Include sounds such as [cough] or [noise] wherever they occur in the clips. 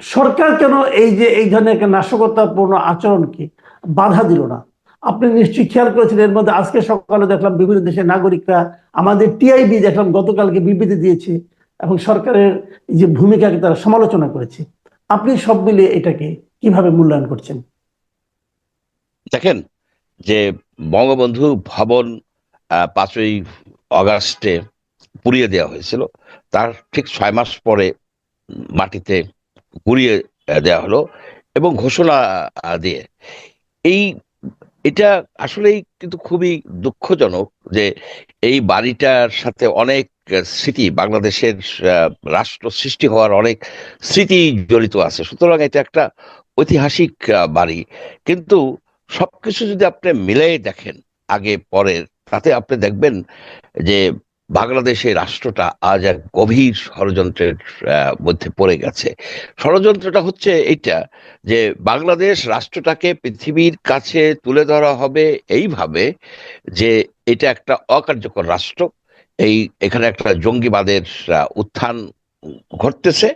সরকার কেন এই যে, এই ধরনের একটা নাশকতাপূর্ণ আচরণকে বাধা দিল না। আপনি নিশ্চয়ই খেয়াল করেছেন, এর মধ্যে আজকে সকালে দেখলাম বিভিন্ন দেশের নাগরিকরা আমাদের টিআইবি দেখলাম, গতকালকে বিবৃতি দিয়েছে এবং সরকারের যে ভূমিকাকে তারা সমালোচনা করেছে। আপনি সব মিলিয়ে এটাকে কীভাবে মূল্যায়ন করছেন? দেখেন, যে বঙ্গবন্ধু ভবন পাঁচই অগাস্টে পুড়িয়ে দেওয়া হয়েছিল, তার ঠিক ছয় মাস পরে মাটিতে গুড়িয়ে দেওয়া হলো এবং ঘোষণা দিয়ে। এই, এটা আসলেই কিন্তু খুবই দুঃখজনক যে এই বাড়িটার সাথে অনেক স্মৃতি, বাংলাদেশের রাষ্ট্র সৃষ্টি হওয়ার অনেক স্মৃতি জড়িত আছে। সুতরাং এটা একটা ঐতিহাসিক বাড়ি। কিন্তু সবকিছু যদি আপনি মিলাই দেখেন আগে, পরের, তাতে আপনি দেখবেন যে বাংলাদেশের রাষ্ট্রটা আজ এক গভীর ষড়যন্ত্রের মধ্যে পড়ে গেছে। ষড়যন্ত্রটা হচ্ছে এইটা, যে বাংলাদেশ রাষ্ট্রটাকে পৃথিবীর কাছে তুলে ধরা হবে এইভাবে যে এটা একটা অকার্যকর রাষ্ট্র। এই, এখানে একটা জঙ্গিবাদের উত্থান ঘটতেছে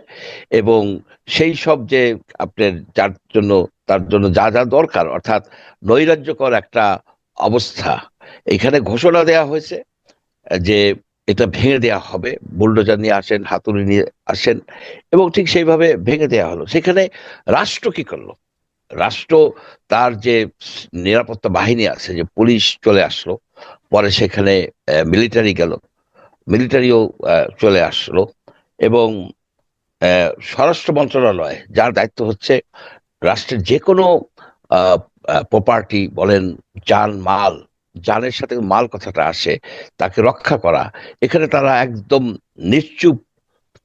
এবং সেই সব যে আপনার যার জন্য, তার জন্য যা যা দরকার, অর্থাৎ নৈরাজ্যকর একটা অবস্থা এখানে ঘোষণা দেয়া হয়েছে। যে এটা ভেঙে দেয়া হবে, বুলডোজার নিয়ে আসেন, হাতুড়ি নিয়ে আসেন, এবং ঠিক সেইভাবে ভেঙে দেয়া হলো। সেখানে রাষ্ট্র কি করল? রাষ্ট্র তার যে নিরাপত্তা বাহিনী আছে, যে পুলিশ চলে আসলো, পরে সেখানে মিলিটারি গেল। মিলিটারিও চলে আসলো এবং স্বরাষ্ট্র মন্ত্রণালয় যার দায়িত্ব হচ্ছে রাষ্ট্রের যে কোনো প্রপার্টি বলেন যান মাল যানের সাথে মাল কথাটা আসে, তাকে রক্ষা করা, এখানে তারা একদম নিশ্চুপ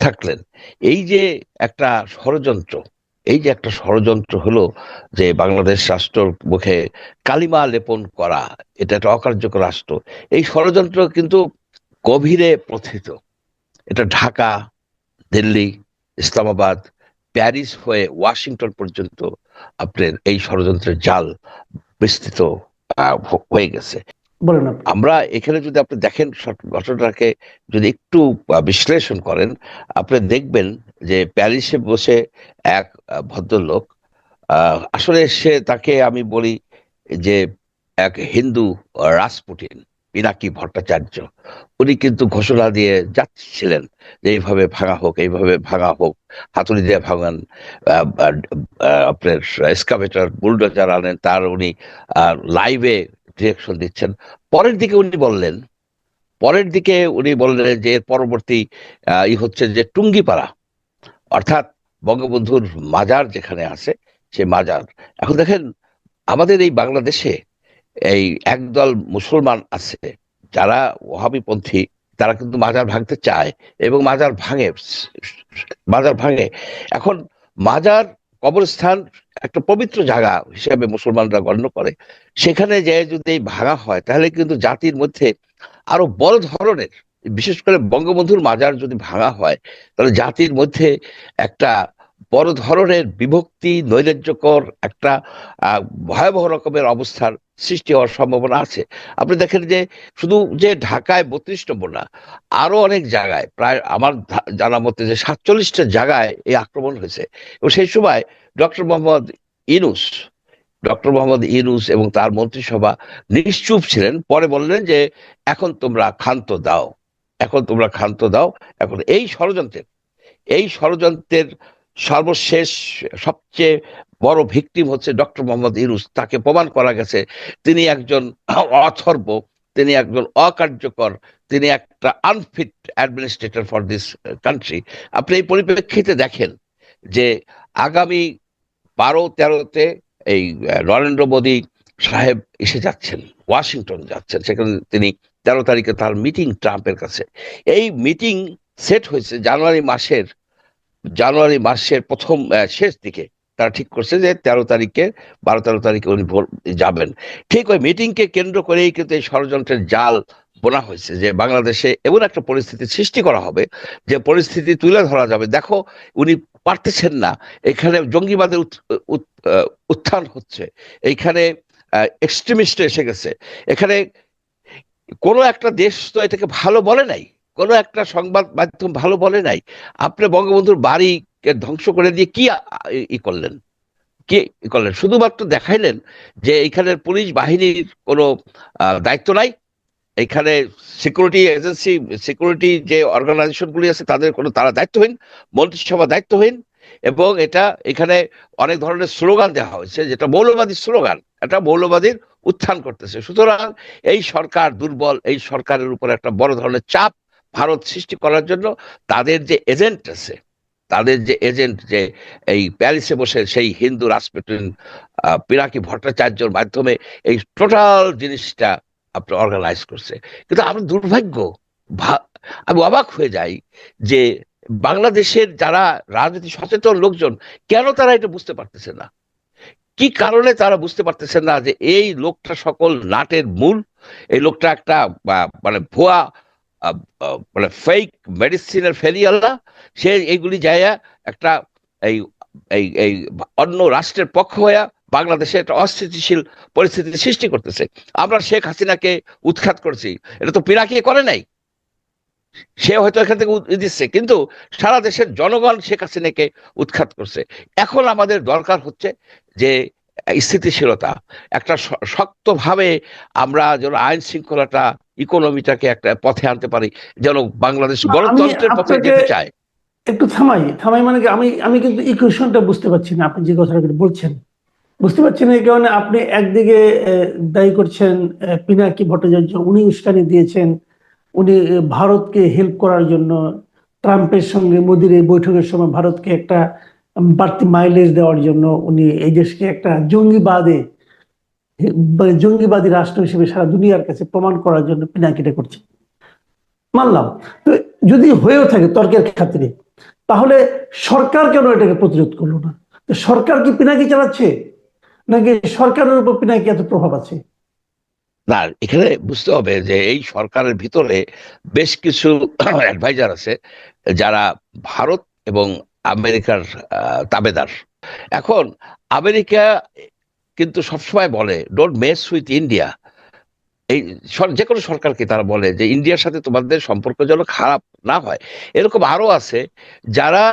থাকলেন। এই যে একটা ষড়যন্ত্র, এই যে একটা ষড়যন্ত্র হলো যে বাংলাদেশ রাষ্ট্রর মুখে কালিমা লেপন করা, এটা একটা অকার্যকর রাষ্ট্র, এই ষড়যন্ত্র কিন্তু গভীরে প্রথিত। এটা ঢাকা, দিল্লি, ইসলামাবাদ, প্যারিস হয়ে ওয়াশিংটন পর্যন্ত আপনার এই ষড়যন্ত্রের জাল বিস্তৃত হয়ে গেছে। বলেন আমরা এখানে যদি আপনি দেখেন ঘটনাটাকে যদি একটু বিশ্লেষণ করেন আপনি দেখবেন যে প্যারিসে বসে এক ভদ্রলোক আহ, আসলে সে তাকে আমি বলি যে এক হিন্দু রাসপুটিন পিনাকি ভট্টাচার্য। উনি কিন্তু ঘোষণা দিয়ে যাচ্ছিলেন যে এইভাবে ভাঙা হোক, এইভাবে ভাঙা হোক, হাতুড়ি দিয়ে ভাঙান আপনার এসকাভেটার, বুলডোজার আনেন, তার উনি লাইভে ডিরেকশন দিচ্ছেন। পরের দিকে উনি বললেন, পরের দিকে উনি বললেন যে এর পরবর্তী ই হচ্ছে যে টুঙ্গিপাড়া। অর্থাৎ বঙ্গবন্ধুর মাজার যেখানে আছে, সে মাজার। এখন দেখেন, আমাদের এই বাংলাদেশে এই একদল মুসলমান আছে, যারা ওহাবিপন্থী তারা কিন্তু মাজার ভাঙতে চায় এবং মাজার ভাঙে মাজার ভাঙে। এখন মাজার কবরস্থান একটা পবিত্র জায়গা হিসেবে মুসলমানরা গণ্য করে। সেখানে যে যদি এই ভাঙা হয়, তাহলে কিন্তু জাতির মধ্যে আরও বড় ধরনের, বিশেষ করে বঙ্গবন্ধুর মাজার যদি ভাঙা হয়, তাহলে জাতির মধ্যে একটা বড় ধরনের বিভক্তি, নৈরাজ্যকর একটা ভয়াবহ রকমের অবস্থার সৃষ্টি হওয়ার সম্ভাবনা আছে। আপনি দেখেন যে, শুধু যে ঢাকায় বত্রিশ নম্বর না, আরও অনেক জায়গায় প্রায় আমার জানা মতে যে সাতচল্লিশটা জায়গায় এই আক্রমণ হয়েছে। এবং সেই সময় ডক্টর মোহাম্মদ ইনুস ডক্টর মোহাম্মদ ইনুস এবং তার মন্ত্রিসভা নিশ্চুপ ছিলেন, পরে বললেন যে, এখন তোমরা ক্ষান্ত দাও, এখন তোমরা ক্ষান্ত দাও। এখন এই ষড়যন্ত্রের এই ষড়যন্ত্রের সর্বশেষ, সবচেয়ে বড় ভিকটিম হচ্ছে ডক্টর মোহাম্মদ ইউনুস তাকে প্রমাণ করা গেছে, তিনি একজন অথর্ব, তিনি একজন অকার্যকর, তিনি একটা unfit administrator for this country আপনি এই পরিপ্রেক্ষিতে দেখেন যে আগামী বারো, তেরোতে এই নরেন্দ্র মোদী সাহেব এসে যাচ্ছেন, ওয়াশিংটন যাচ্ছেন। সেখানে তিনি তেরো তারিখে তার মিটিং ট্রাম্পের কাছে। এই মিটিং সেট হয়েছে জানুয়ারি মাসের জানুয়ারি মাসের প্রথম শেষ দিকে। তারা ঠিক করছে যে তেরো তারিখে, বারো তেরো তারিখে উনি যাবেন। ঠিক ওই মিটিংকে কেন্দ্র করেই কিন্তু এই ষড়যন্ত্রের জাল বোনা হয়েছে যে বাংলাদেশে এমন একটা পরিস্থিতি সৃষ্টি করা হবে যে পরিস্থিতি তুলে ধরা যাবে। দেখো, উনি পারতেছেন না। এখানে জঙ্গিবাদের উত্থান হচ্ছে। এইখানে এক্সট্রিমিস্ট এসে গেছে। এখানে কোনো একটা দেশ তো এটাকে ভালো বলে নাই। কোনো একটা সংবাদ মাধ্যম ভালো বলে নাই। আপনি বঙ্গবন্ধুর বাড়ি কে ধ্বংস করে দিয়ে কি ই- করলেন? কি করলেন? শুধুমাত্র দেখাইলেন যে এখানের পুলিশ বাহিনীর কোনো দায়িত্ব নাই। এখানে সিকিউরিটি এজেন্সি সিকিউরিটি যে অর্গানাইজেশনগুলি আছে, তাদের কোনো, তারা দায়িত্বহীন, মন্ত্রিসভা দায়িত্বহীন এবং এটা এখানে অনেক ধরনের স্লোগান দেওয়া হয়েছে, যেটা মৌলবাদী স্লোগান। এটা মৌলবাদীর উত্থান করতেছে। সুতরাং এই সরকার দুর্বল, এই সরকারের উপর একটা বড় ধরনের চাপ ভারত সৃষ্টি করার জন্য তাদের যে এজেন্ট আছে তাদের যে এজেন্ট যে এই প্যারিসে বসে সেই হিন্দু আহ, পিনাকি ভট্টাচার্যর মাধ্যমে এই টোটাল জিনিসটা আপনার অর্গানাইজ করছে। কিন্তু আমার দুর্ভাগ্য আমি অবাক হয়ে যাই যে বাংলাদেশের যারা রাজনীতি সচেতন লোকজন কেন তারা এটা বুঝতে পারতেছে না? কি কারণে তারা বুঝতে পারতেছে না যে এই লোকটা সকল নাটের মূল? এই লোকটা একটা মানে ভুয়া মানে ফেক মেডিসিনের ফেরিয়াল্লা সে এইগুলি যায় একটা এই এই এই অন্য রাষ্ট্রের পক্ষ হইয়া বাংলাদেশে একটা অস্থিতিশীল পরিস্থিতি সৃষ্টি করতেছে। আমরা শেখ হাসিনাকে উৎখাত করেছি। এটা তো পিরাকি করে নাই? সে হয়তো এখান থেকে দিচ্ছে, কিন্তু সারা দেশের জনগণ শেখ হাসিনাকে উৎখাত করছে। এখন আমাদের দরকার হচ্ছে যে স্থিতিশীলতা। একটা শক্তভাবে আমরা যেন আইন শৃঙ্খলাটা ইকোনমিটাকে একটা পথে আনতে পারি যেন বাংলাদেশ গণতন্ত্রের পথে যেতে চায়। একটু থামাই থামাই মানে কি? আমি আমি কিন্তু ইকুয়েশনটা বুঝতে পারছি না আপনি যে কথাটা বলছেন। বুঝতে পারছি না এই কারণে আপনি একদিকে দায়ী করছেন পিনাকি ভট্টাচার্য উনি উস্কানি দিয়েছেন উনি ভারতকে হেল্প করার জন্য ট্রাম্পের সঙ্গে মোদির এই বৈঠকের সময় ভারতকে একটা বাড়তি মাইলেজ দেওয়ার জন্য উনি এই দেশকে একটা জঙ্গিবাদে মানে জঙ্গিবাদী রাষ্ট্র হিসেবে সারা দুনিয়ার কাছে প্রমাণ করার জন্য পিনাকিটা করছে। মানলাম। তো যদি হয়েও থাকে তর্কের খাতিরে, তাহলে সরকার কেন এটাকে প্রতিরোধ করল না? সরকার কি পিনাকি চালাচ্ছে? নাকি সরকারের উপর পিনাকি এত প্রভাব আছে? না, এখানে বুঝতে হবে যে এই সরকারের ভিতরে বেশ কিছু [coughs] অ্যাডভাইজার আছে যারা ভারত এবং আমেরিকার তাবেদার। এখন আমেরিকা কিন্তু সবসময় বলে ডোন্ট মেস উইথ ইন্ডিয়া এই যে কোনো সরকারকে তারা বলে যে ইন্ডিয়ার সাথে তোমাদের সম্পর্ক যেন খারাপ না হয়। এরকম আরও আছে, যারা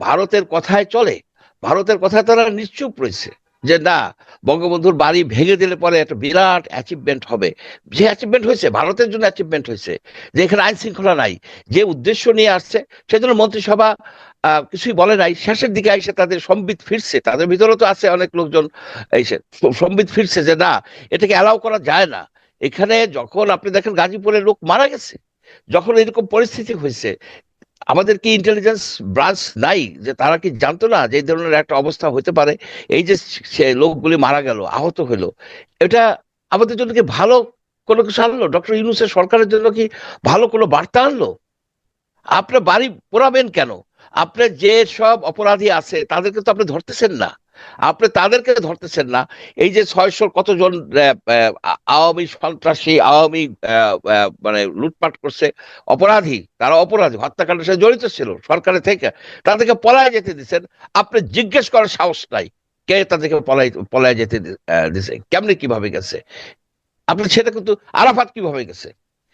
ভারতের কথায় চলে, ভারতের কথায় তারা নিশ্চুপ রয়েছে যে, না, বঙ্গবন্ধুর বাড়ি ভেঙে দিলে পরে একটা বিরাট অ্যাচিভমেন্ট হবে। যে অ্যাচিভমেন্ট হয়েছে, ভারতের জন্য অ্যাচিভমেন্ট হয়েছে, যে এখানে আইন শৃঙ্খলা নাই, যে উদ্দেশ্য নিয়ে আসছে, সেজন্য মন্ত্রিসভা কিছুই বলে নাই। শেষের দিকে আইসে তাদের সম্বিত ফিরছে। তাদের ভিতরে তো আছে অনেক লোকজন এসে সম্বিত ফিরছে যে, না, এটাকে অ্যালাউ করা যায় না। এখানে যখন আপনি দেখেন গাজীপুরের লোক মারা গেছে, যখন এরকম পরিস্থিতি হয়েছে, আমাদের কি ইন্টেলিজেন্স ব্রাঞ্চ নাই? যে, তারা কি জানতো না যে ধরনের একটা অবস্থা হতে পারে? এই যে, সে লোকগুলি মারা গেল, আহত হলো, এটা আমাদের জন্য কি ভালো কোনো কিছু আনলো? ডক্টর ইউনুসের সরকারের জন্য কি ভালো কোনো বার্তা আনলো? আপনার বাড়ি পোড়াবেন কেন? আপনার যে সব অপরাধী আছে, তাদেরকে তো আপনি ধরতেছেন না। আপনি তাদেরকে ধরতেছেন না। এই যে ছয়শো কতজন আওয়ামী সন্ত্রাসী, আওয়ামী মানে লুটপাট করছে, অপরাধী, তারা অপরাধী, হত্যাকাণ্ডের সাথে জড়িত ছিল সরকারের থেকে, তাদেরকে পলায় যেতে দিচ্ছেন আপনি জিজ্ঞেস করার সাহস নাই, কে তাদেরকে পলাই পলায় যেতে দিছে, কেমনে কীভাবে গেছে? আপনি সেটা কিন্তু আরাফাত কীভাবে গেছে?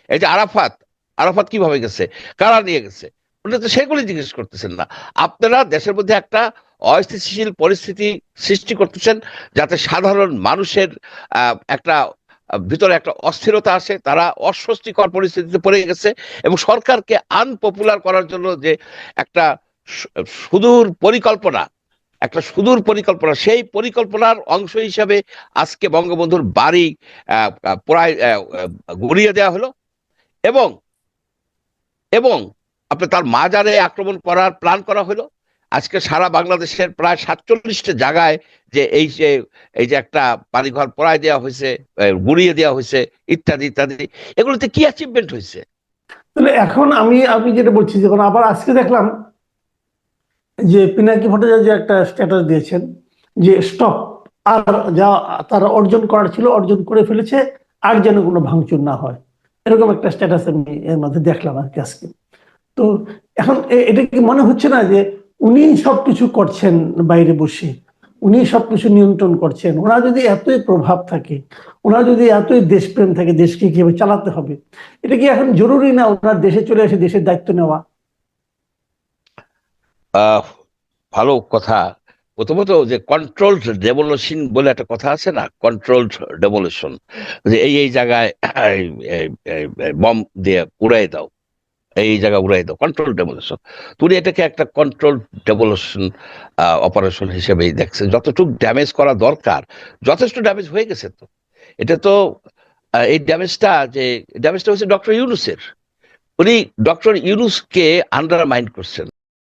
এই যে আরাফাত আরাফাত কীভাবে গেছে? কারা নিয়ে গেছে? ওটা তো সেগুলি জিজ্ঞেস করতেছেন না। আপনারা দেশের মধ্যে একটা অস্থিতিশীল পরিস্থিতি সৃষ্টি করতেছেন যাতে সাধারণ মানুষের একটা ভিতরে একটা অস্থিরতা আসে তারা অস্বস্তিকর পরিস্থিতিতে পড়ে গেছে এবং সরকারকে আনপপুলার করার জন্য যে একটা সুদূর পরিকল্পনা একটা সুদূর পরিকল্পনা সেই পরিকল্পনার অংশ হিসাবে আজকে বঙ্গবন্ধুর বাড়ি প্রায় আহ, দেওয়া হলো এবং এবং আপনি তার মাজারে আক্রমণ করার প্ল্যান করা হলো। আজকে সারা বাংলাদেশের প্রায় সাতচল্লিশটা জায়গায় যে এই যে এই যে একটা বাড়িঘর পড়ায় দেওয়া হয়েছে গুড়িয়ে দেওয়া হয়েছে, ইত্যাদি ইত্যাদি, এগুলোতে কি অ্যাচিভমেন্ট হয়েছে? তাহলে এখন আমি আমি যেটা বলছি যখন আবার আজকে দেখলাম যে পিনাকি ভট্টাচার্য একটা স্ট্যাটাস দিয়েছেন যে স্টপ আর যা তারা অর্জন করার ছিল, অর্জন করে ফেলেছে, আর যেন কোনো ভাঙচুর না হয়। এরকম একটা স্ট্যাটাস আমি এর মধ্যে দেখলাম আর কি আজকে। তো এখন এটা কি মনে হচ্ছে না যে উনি সবকিছু করছেন বাইরে বসে? উনি সবকিছু নিয়ন্ত্রণ করছেন। ওনার যদি এতই প্রভাব থাকে, ওনার যদি এতই দেশপ্রেম থাকে, দেশকে কীভাবে চালাতে হবে, এটা কি এখন জরুরি না ওনার দেশে চলে এসে দেশের দায়িত্ব নেওয়া? ভালো কথা। প্রথমত যে কন্ট্রোলড ডেভলিউশন বলে একটা কথা আছে না? কন্ট্রোলড ডেভলিউশন যে এই এই জায়গায় বম দিয়ে উড়াই দাও। এই জায়গা উড়াই দাও কন্ট্রোল ডেমোলেশন তুমি এটাকে একটা কন্ট্রোল ডেমোলেশন অপারেশন হিসেবেই দেখছে। যতটুকু ড্যামেজ করা দরকার, যথেষ্ট ড্যামেজ হয়ে গেছে তো। এটা তো এই ড্যামেজটা যে ড্যামেজটা হচ্ছে ডক্টর ইউনুসের। উনি ডক্টর ইউনুসকে আন্ডারমাইন্ড করছেন।